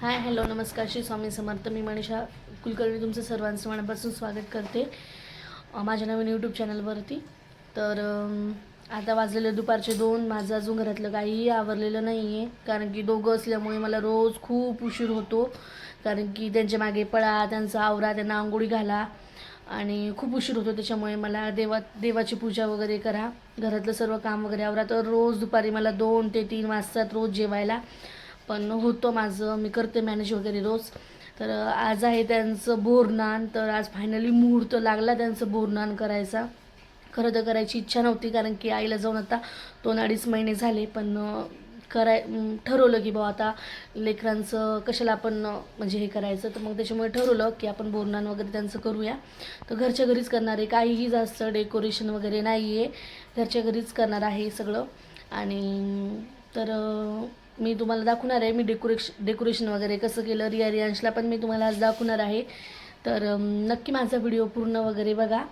Hi hello नमस्कार श्री स्वामी समर्थ. मी मनीषा कुलकर्णी तुमचं सर्वांचं मनापासून स्वागत करते. माझ्या नवीन यूट्यूब चॅनलवरती तर आता वाजलेले दुपारचे दोन. माझं अजून घरातलं काहीही आवरलेलं नाही आहे कारण की दोघं असल्यामुळे मला रोज खूप उशीर होतो. कारण की त्यांच्या मागे पळा त्यांचा आवरा त्यांना आंघोळी घाला. आणि खूप उशीर होतो त्याच्यामुळे मला देवा देवाची पूजा वगैरे करा. घरातलं सर्व काम वगैरे आवरा. तर रोज दुपारी मला दोन ते तीन वाजतात रोज जेवायला. पण होतं माझं. मी करते मॅनेज वगैरे रोज. तर आज आहे त्यांचं बोरनान. तर आज फायनली मुहूर्त लागला त्यांचं बोरनान करायचा. खरं तर करायची इच्छा नव्हती कारण की आईला जाऊन आता दोन अडीच महिने झाले. पण कराय ठरवलं की बाबा आता लेकरांचं कशाला आपण म्हणजे हे करायचं. तर मग त्याच्यामुळे ठरवलं की आपण बोरनान वगैरे त्यांचं करूया. तर घरच्या घरीच करणार आहे. काहीही जास्त डेकोरेशन वगैरे नाही आहे घरच्या घरीच करणार आहे सगळं. आणि तर मी तुम्हाला दाखवणार आहे मी डेकोरेश डेकोरेशन वगैरे कसं केलं रिया रियांशला पण मी तुम्हाला आज दाखवणार आहे. तर नक्की माझा व्हिडिओ पूर्ण वगैरे बघा.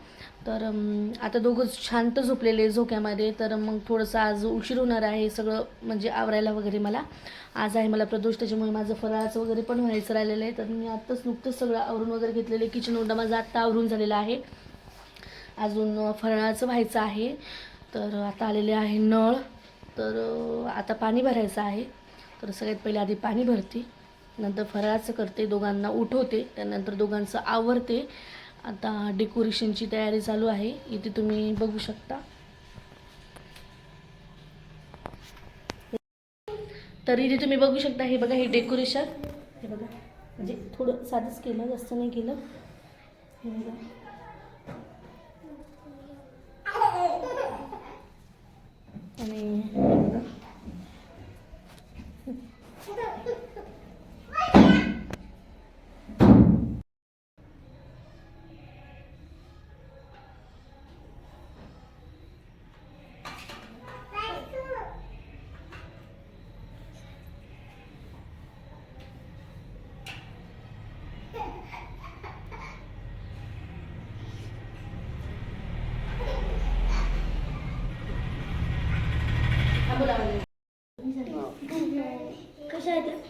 तर आता दोघं शांत झोपलेले झोक्यामध्ये. तर मग थोडंसं आज उशीर होणार आहे सगळं म्हणजे आवरायला वगैरे मला. आज आहे मला प्रदोष त्याच्यामुळे माझं फराळाचं वगैरे पण व्हायचं राहिलेलं आहे. तर मी आत्ताच नुकतंच सगळं आवरून वगैरे घेतलेलं किचन ओंडा माझा आत्ता आवरून झालेला आहे. अजून फराळाचं व्हायचं आहे. तर आता आलेले आहे नळ. तर आता पाणी भरायचं आहे. तर सगळ्यात पहिले आधी पाणी भरते नंतर फराळाचं करते दोघांना उठवते त्यानंतर दोघांचं आवरते. आता डेकोरेशनची तयारी चालू आहे इथे तुम्ही बघू शकता. तर इथे तुम्ही बघू शकता हे बघा हे डेकोरेशन. हे बघा म्हणजे थोडं साधंच केलं जास्त नाही केलं. हे बघा. आणि कशा आहेत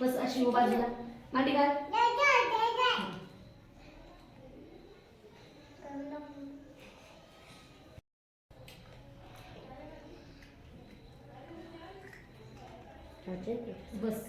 बस अशी हो बाजूला मांडी घाल. बस.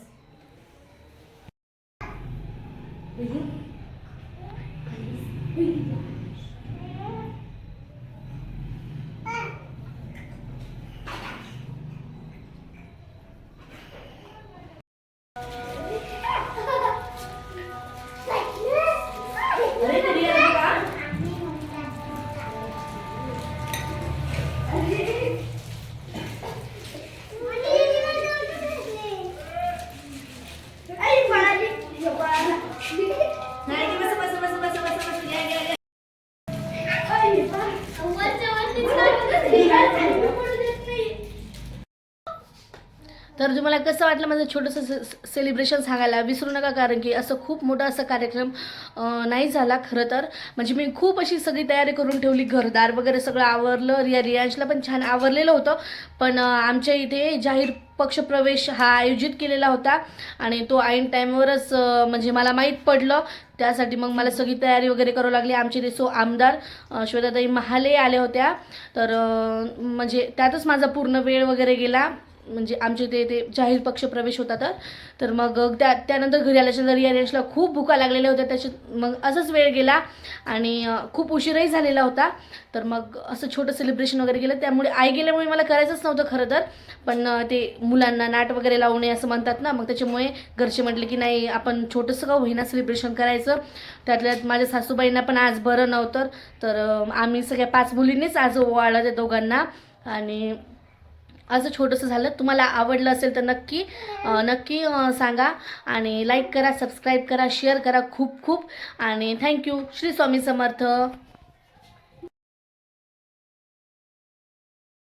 तर तुम्हाला कसं वाटलं माझं छोटंसं से सेलिब्रेशन सांगायला? विसरू नका कारण की असं खूप मोठा असा कार्यक्रम नाही झाला खरं तर. म्हणजे मी खूप अशी सगळी तयारी करून ठेवली घरदार वगैरे सगळं आवरलं रिया रियांशला पण छान आवरलेलं होतं. पण आमच्या इथे जाहीर पक्षप्रवेश हा आयोजित केलेला होता आणि तो ऐन टाईमवरच म्हणजे मला माहीत पडलं. त्यासाठी मग मला सगळी तयारी वगैरे करावी लागली. आमचे ते सो आमदार श्वेताताई महाले आल्या होत्या. तर म्हणजे त्यातच माझा पूर्ण वेळ वगैरे गेला. म्हणजे आमचे ते ते जाहीर पक्ष प्रवेश होता तर. तर मग त्या त्यानंतर घरी आल्याच्यानंतर रिया खूप भुका लागलेल्या होत्या. त्याच्यात मग असंच वेळ गेला आणि खूप उशीरही झालेला होता. तर मग असं छोटं सेलिब्रेशन वगैरे केलं. त्यामुळे आई गेल्यामुळे मला करायचंच नव्हतं खरं तर. पण ते मुलांना नाट वगैरे लावणे असं म्हणतात ना. मग त्याच्यामुळे घरचे म्हटले की नाही आपण छोटंसं का होईना सेलिब्रेशन करायचं. त्यातल्यात माझ्या सासूबाईंना पण आज बरं नव्हतं. तर आम्ही सगळ्या पाच मुलींनीच आज ओवाळलं त्या दोघांना. आणि असं छोटंसं झालं. तुम्हाला आवडलं असेल तर नक्की नक्की सांगा आणि लाईक करा सबस्क्राईब करा शेअर करा खूप खूप. आणि थँक्यू श्री स्वामी समर्थ.